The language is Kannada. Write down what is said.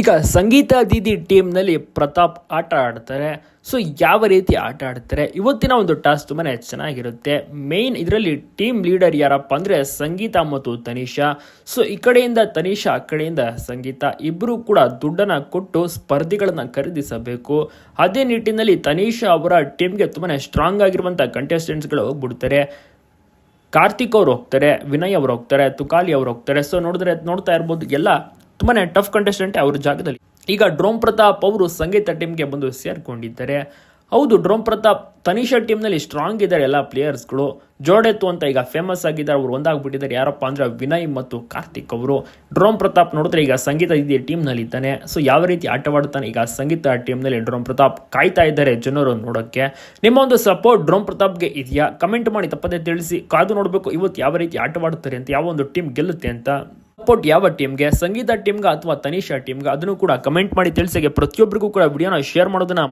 ಈಗ ಸಂಗೀತ ದೀದಿ ಟೀಮ್ನಲ್ಲಿ ಪ್ರತಾಪ್ ಆಟ ಆಡ್ತಾರೆ. ಸೊ ಯಾವ ರೀತಿ ಆಟ ಆಡ್ತಾರೆ? ಇವತ್ತಿನ ಒಂದು ಟಾಸ್ಕ್ ತುಂಬಾ ಚೆನ್ನಾಗಿರುತ್ತೆ. ಮೇಯ್ನ್ ಇದರಲ್ಲಿ ಟೀಮ್ ಲೀಡರ್ ಯಾರಪ್ಪ ಅಂದರೆ ಸಂಗೀತ ಮತ್ತು ತನಿಷಾ. ಸೊ ಈ ಕಡೆಯಿಂದ ತನಿಷಾ, ಆ ಕಡೆಯಿಂದ ಸಂಗೀತ. ಇಬ್ಬರು ಕೂಡ ದುಡ್ಡನ್ನು ಕೊಟ್ಟು ಸ್ಪರ್ಧಿಗಳನ್ನು ಖರೀದಿಸಬೇಕು. ಅದೇ ನಿಟ್ಟಿನಲ್ಲಿ ತನಿಷಾ ಅವರ ಟೀಮ್ಗೆ ತುಂಬಾ ಸ್ಟ್ರಾಂಗ್ ಆಗಿರುವಂಥ ಕಂಟೆಸ್ಟೆಂಟ್ಸ್ಗಳು ಹೋಗ್ಬಿಡ್ತಾರೆ. ಕಾರ್ತಿಕ್ ಅವ್ರು ಹೋಗ್ತಾರೆ, ವಿನಯ್ ಅವ್ರು ಹೋಗ್ತಾರೆ, ತುಕಾಲಿ ಅವ್ರು ಹೋಗ್ತಾರೆ. ಸೊ ನೋಡಿದ್ರೆ ನೋಡ್ತಾ ಇರ್ಬೋದು, ಎಲ್ಲ ತುಂಬಾನೇ ಟಫ್ ಕಂಟೆಸ್ಟೆಂಟ್ ಅವ್ರ ಜಾಗದಲ್ಲಿ. ಈಗ ಡ್ರೋಮ್ ಪ್ರತಾಪ್ ಅವರು ಸಂಗೀತ ಟೀಮ್ಗೆ ಬಂದು ಸೇರ್ಕೊಂಡಿದ್ದಾರೆ. ಹೌದು, ಡ್ರೋಮ್ ಪ್ರತಾಪ್ ತನಿಷಾ ಟೀಮ್ನಲ್ಲಿ ಸ್ಟ್ರಾಂಗ್ ಇದ್ದಾರೆ ಎಲ್ಲ ಪ್ಲೇಯರ್ಸ್ಗಳು ಜೋಡೆತ್ತು ಅಂತ ಈಗ ಫೇಮಸ್ ಆಗಿದ್ದಾರೆ, ಅವರು ಒಂದಾಗ್ಬಿಟ್ಟಿದ್ದಾರೆ. ಯಾರಪ್ಪ ಅಂದರೆ ವಿನಯ್ ಮತ್ತು ಕಾರ್ತಿಕ್ ಅವರು. ಡ್ರೋಮ್ ಪ್ರತಾಪ್ ನೋಡಿದ್ರೆ ಈಗ ಸಂಗೀತ ಇದೆಯ ಟೀಮ್ನಲ್ಲಿ ಇದ್ದಾನೆ ಸೊ ಯಾವ ರೀತಿ ಆಟವಾಡ್ತಾನೆ ಈಗ ಸಂಗೀತ ಟೀಮ್ನಲ್ಲಿ ಡ್ರೋಮ್ ಪ್ರತಾಪ್ ಕಾಯ್ತಾ ಇದ್ದಾರೆ ಜನರು ನೋಡೋಕ್ಕೆ. ನಿಮ್ಮ ಒಂದು ಸಪೋರ್ಟ್ ಡ್ರೋಮ್ ಪ್ರತಾಪ್ಗೆ ಇದೆಯಾ? ಕಮೆಂಟ್ ಮಾಡಿ ತಪ್ಪದೇ ತಿಳಿಸಿ. ಕಾದು ನೋಡಬೇಕು, ಇವತ್ತು ಯಾವ ರೀತಿ ಆಟವಾಡ್ತಾರೆ ಅಂತ, ಯಾವ ಒಂದು ಟೀಮ್ ಗೆಲ್ಲುತ್ತೆ ಅಂತ. ಸಪೋರ್ಟ್ ಯಾವ ಟೀಮ್ಗೆ? ಸಂಗೀತ ಟೀಮ್ಗೆ ಅಥವಾ ತನಿಷಾ ಟೀಮ್ಗೆ? ಅದನ್ನು ಕೂಡ ಕಮೆಂಟ್ ಮಾಡಿ. ತಿಳಿಸಿಗೆ ಪ್ರತಿಯೊಬ್ಬರಿಗೂ ಕೂಡ ವಿಡಿಯೋನ ಶೇರ್ ಮಾಡೋದನ್ನ